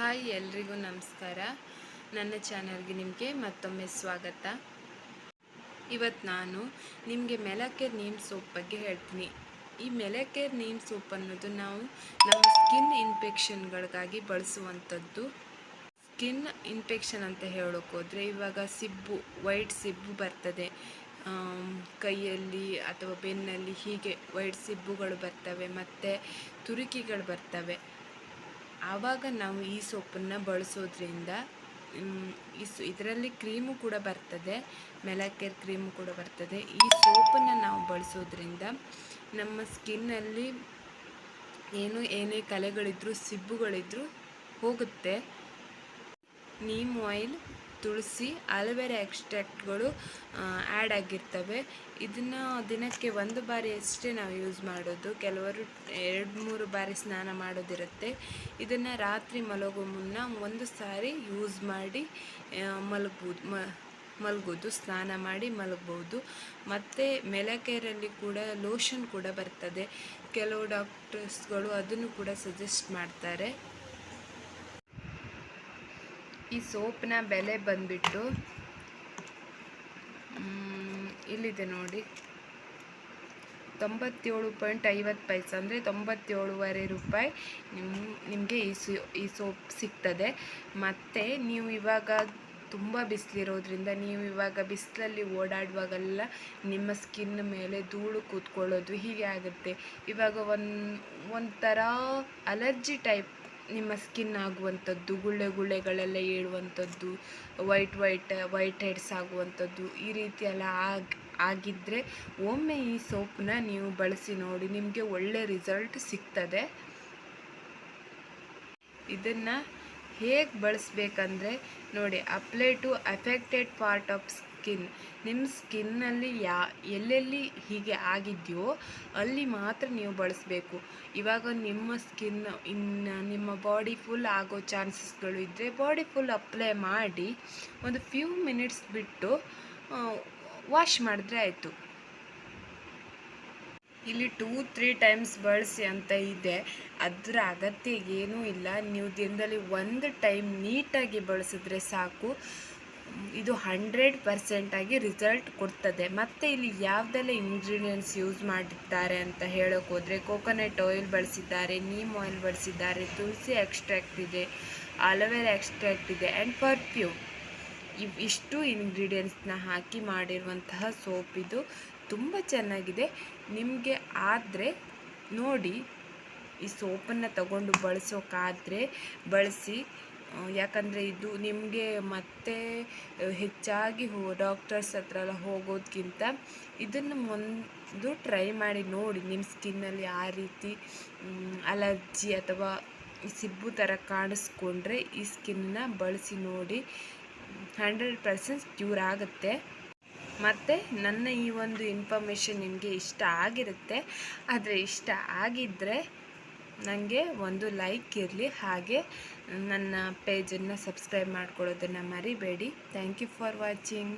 Hi ಎಲ್ರಿಗೂ ನಮಸ್ಕಾರ. ನನ್ನ ಚಾನಲ್ಗೆ ನಿಮಗೆ ಮತ್ತೊಮ್ಮೆ ಸ್ವಾಗತ. ಇವತ್ತು ನಾನು ನಿಮಗೆ ಮೆಲಕೇರ್ ನೀಮ್ ಸೋಪ್ ಬಗ್ಗೆ ಹೇಳ್ತೀನಿ. ಈ ಮೆಲಕೇರ್ ನೀಮ್ ಸೋಪ್ ಅನ್ನೋದು ನಾವು ನಮ್ಮ ಸ್ಕಿನ್ ಇನ್ಫೆಕ್ಷನ್ಗಳಿಗಾಗಿ ಬಳಸುವಂಥದ್ದು. ಸ್ಕಿನ್ ಇನ್ಫೆಕ್ಷನ್ ಅಂತ ಹೇಳೋಕ್ಕೋದ್ರೆ ಇವಾಗ ಸಿಬ್ಬು, ವೈಟ್ ಸಿಬ್ಬು ಬರ್ತದೆ. ಕೈಯಲ್ಲಿ ಅಥವಾ ಬೆನ್ನಲ್ಲಿ ಹೀಗೆ ವೈಟ್ ಸಿಬ್ಬುಗಳು ಬರ್ತವೆ, ಮತ್ತು ತುರುಕಿಗಳು ಬರ್ತವೆ. ಆವಾಗ ನಾವು ಈ ಸೋಪನ್ನು ಬಳಸೋದ್ರಿಂದ ಮ್, ಈ ಸ್ ಇದರಲ್ಲಿ ಕ್ರೀಮು ಕೂಡ ಬರ್ತದೆ ಮೆಲಕೇರ್ ಕ್ರೀಮು ಕೂಡ ಬರ್ತದೆ. ಈ ಸೋಪನ್ನು ನಾವು ಬಳಸೋದ್ರಿಂದ ನಮ್ಮ ಸ್ಕಿನ್ನಲ್ಲಿ ಏನು ಏನೇ ಕಲೆಗಳಿದ್ರೂ ಸಿಬ್ಬುಗಳಿದ್ರೂ ಹೋಗುತ್ತೆ. Neem oil tulsi aloe vera ಎಕ್ಸ್ಟ್ರಾಕ್ಟ್ಗಳು add ಆಗಿರ್ತವೆ. ಇದನ್ನು ದಿನಕ್ಕೆ ಒಂದು ಬಾರಿ ಅಷ್ಟೇ ನಾವು ಯೂಸ್ ಮಾಡೋದು. ಕೆಲವರು ಎರಡು, ಮೂರು ಬಾರಿ ಸ್ನಾನ ಮಾಡೋದಿರುತ್ತೆ. ಇದನ್ನು ರಾತ್ರಿ ಮಲಗೋ ಮುನ್ನ ಒಂದು ಸಾರಿ ಯೂಸ್ ಮಾಡಿ ಮಲಗ್ಬೋದು, ಮ, ಮಲಗೋದು, ಸ್ನಾನ ಮಾಡಿ ಮಲಗ್ಬೋದು. ಮತ್ತು ಮೆಲಕೇರಲ್ಲಿ ಕೂಡ ಲೋಷನ್ ಕೂಡ ಬರ್ತದೆ. ಕೆಲವು ಡಾಕ್ಟರ್ಸ್ಗಳು ಅದನ್ನು ಕೂಡ ಸಜೆಸ್ಟ್ ಮಾಡ್ತಾರೆ. ಈ ಸೋಪ್ನ ಬೆಲೆ ಬಂದ್ಬಿಟ್ಟು ಇಲ್ಲಿದೆ ನೋಡಿ. ತೊಂಬತ್ತೇಳು ಪಾಯಿಂಟ್ ಐವತ್ತು ಪೈಸೆ, ಅಂದರೆ ತೊಂಬತ್ತೇಳುವರೆ ರೂಪಾಯಿ ನಿಮ್ಮ ನಿಮಗೆ ಈ ಸೋ, ಈ ಸೋಪ್ ಸಿಗ್ತದೆ. ಮತ್ತು ನೀವು ಇವಾಗ ತುಂಬ ಬಿಸಿಲಿರೋದ್ರಿಂದ, ನೀವು ಇವಾಗ ಬಿಸಿಲಲ್ಲಿ ಓಡಾಡುವಾಗೆಲ್ಲ ನಿಮ್ಮ ಸ್ಕಿನ್ ಮೇಲೆ ಧೂಳು ಕೂತ್ಕೊಳ್ಳೋದು ಹೀಗೆ ಆಗುತ್ತೆ. ಇವಾಗ ಒಂದು, ಒಂಥರ ಅಲರ್ಜಿ ಟೈಪ್ ನಿಮ್ಮ ಸ್ಕಿನ್ ಆಗುವಂಥದ್ದು, ಗುಳ್ಳೆ ಗುಳ್ಳೆಗಳೆಲ್ಲ ಏಳುವಂಥದ್ದು ವೈಟ್ ವೈಟ್ ವೈಟ್ ಹೆಡ್ಸ್ ಆಗುವಂಥದ್ದು, ಈ ರೀತಿ ಎಲ್ಲ ಆಗಿ ಆಗಿದ್ದರೆ ಒಮ್ಮೆ ಈ ಸೋಪನ್ನ ನೀವು ಬಳಸಿ ನೋಡಿ, ನಿಮಗೆ ಒಳ್ಳೆ ರಿಸಲ್ಟ್ ಸಿಗ್ತದೆ. ಇದನ್ನು ಹೇಗೆ ಬಳಸ್ಬೇಕಂದ್ರೆ ನೋಡಿ apply to affected part of skin ನಿಮ್ಮ ಸ್ಕಿನ್ನಲ್ಲಿ ಯಾ, ಎಲ್ಲೆಲ್ಲಿ ಹೀಗೆ ಆಗಿದೆಯೋ, ಅಲ್ಲಿ ಮಾತ್ರ ನೀವು ಬಳಸಬೇಕು. ಇವಾಗ ನಿಮ್ಮ ಸ್ಕಿನ್ ಇನ್ನು ನಿಮ್ಮ ಬಾಡಿ ಫುಲ್ ಆಗೋ ಚಾನ್ಸಸ್ಗಳು ಇದ್ದರೆ ಬಾಡಿ ಫುಲ್ ಅಪ್ಲೈ ಮಾಡಿ ಒಂದು ಫ್ಯೂ ಮಿನಿಟ್ಸ್ ಬಿಟ್ಟು ವಾಶ್ ಮಾಡಿದ್ರೆ ಆಯಿತು. ಇಲ್ಲಿ ಟೂ ತ್ರೀ ಟೈಮ್ಸ್ ಬಳಸಿ ಅಂತ ಇದೆ. ಅದರ ಅಗತ್ಯ ಏನೂ ಇಲ್ಲ. ನೀವು ದಿನದಲ್ಲಿ ಒಂದು ಟೈಮ್ ನೀಟಾಗಿ ಬಳಸಿದ್ರೆ ಸಾಕು. ಇದು ಹಂಡ್ರೆಡ್ ಪರ್ಸೆಂಟಾಗಿ ರಿಸಲ್ಟ್ ಕೊಡ್ತದೆ. ಮತ್ತು ಇಲ್ಲಿ ಯಾವುದೆಲ್ಲ ಇಂಗ್ರೀಡಿಯೆಂಟ್ಸ್ ಯೂಸ್ ಮಾಡಿದ್ದಾರೆ ಅಂತ ಹೇಳೋಕೆ ಹೋದರೆ ಕೋಕೋನಟ್ ಆಯಿಲ್ ಬಳಸಿದ್ದಾರೆ ನೀಮ್ ಆಯಿಲ್ ಬಳಸಿದ್ದಾರೆ, ತುಳಸಿ ಎಕ್ಸ್ಟ್ರಾಕ್ಟ್ ಇದೆ ಅಲೋವೆರಾ ಎಕ್ಸ್ಟ್ರಾಕ್ಟ್ ಇದೆ ಆ್ಯಂಡ್ ಪರ್ಫ್ಯೂಮ್ ಇವು ಇಷ್ಟು ಇಂಗ್ರೀಡಿಯೆಂಟ್ಸ್ನ ಹಾಕಿ ಮಾಡಿರುವಂತಹ ಸೋಪ್ ಇದು ತುಂಬ ಚೆನ್ನಾಗಿದೆ. ನಿಮಗೆ ಆದರೆ ನೋಡಿ ಈ ಸೋಪನ್ನು ತಗೊಂಡು ಬಳಸೋಕ್ಕಾದರೆ ಬಳಸಿ ಯಾಕಂದರೆ ಇದು ನಿಮಗೆ ಮತ್ತೆ ಹೆಚ್ಚಾಗಿ ಹೋ ಡಾಕ್ಟರ್ಸ್ ಹತ್ರ ಎಲ್ಲ ಹೋಗೋದಕ್ಕಿಂತ ಇದನ್ನು ಒಂದು ಟ್ರೈ ಮಾಡಿ ನೋಡಿ ನಿಮ್ಮ ಸ್ಕಿನ್ನಲ್ಲಿ ಆ ರೀತಿ ಅಲರ್ಜಿ ಅಥವಾ ಸಿಬ್ಬು ಥರ ಕಾಣಿಸ್ಕೊಂಡ್ರೆ ಈ ಸ್ಕಿನ್ನ ಬಳಸಿ ನೋಡಿ ಹಂಡ್ರೆಡ್ ಪರ್ಸೆಂಟ್ ಕ್ಯೂರ್ ಆಗುತ್ತೆ. ಮತ್ತು ನನ್ನ ಈ ಒಂದು ಇನ್ಫಾರ್ಮೇಷನ್ ನಿಮಗೆ ಇಷ್ಟ ಆಗಿರುತ್ತೆ. ಆದರೆ ಇಷ್ಟ ಆಗಿದ್ದರೆ ನನಗೆ ಒಂದು ಲೈಕ್ ಇರಲಿ ಹಾಗೆ ನನ್ನ ಪೇಜನ್ನು ಸಬ್ಸ್ಕ್ರೈಬ್ ಮಾಡ್ಕೊಳ್ಳೋದನ್ನು ಮರಿಬೇಡಿ. Thank you for watching.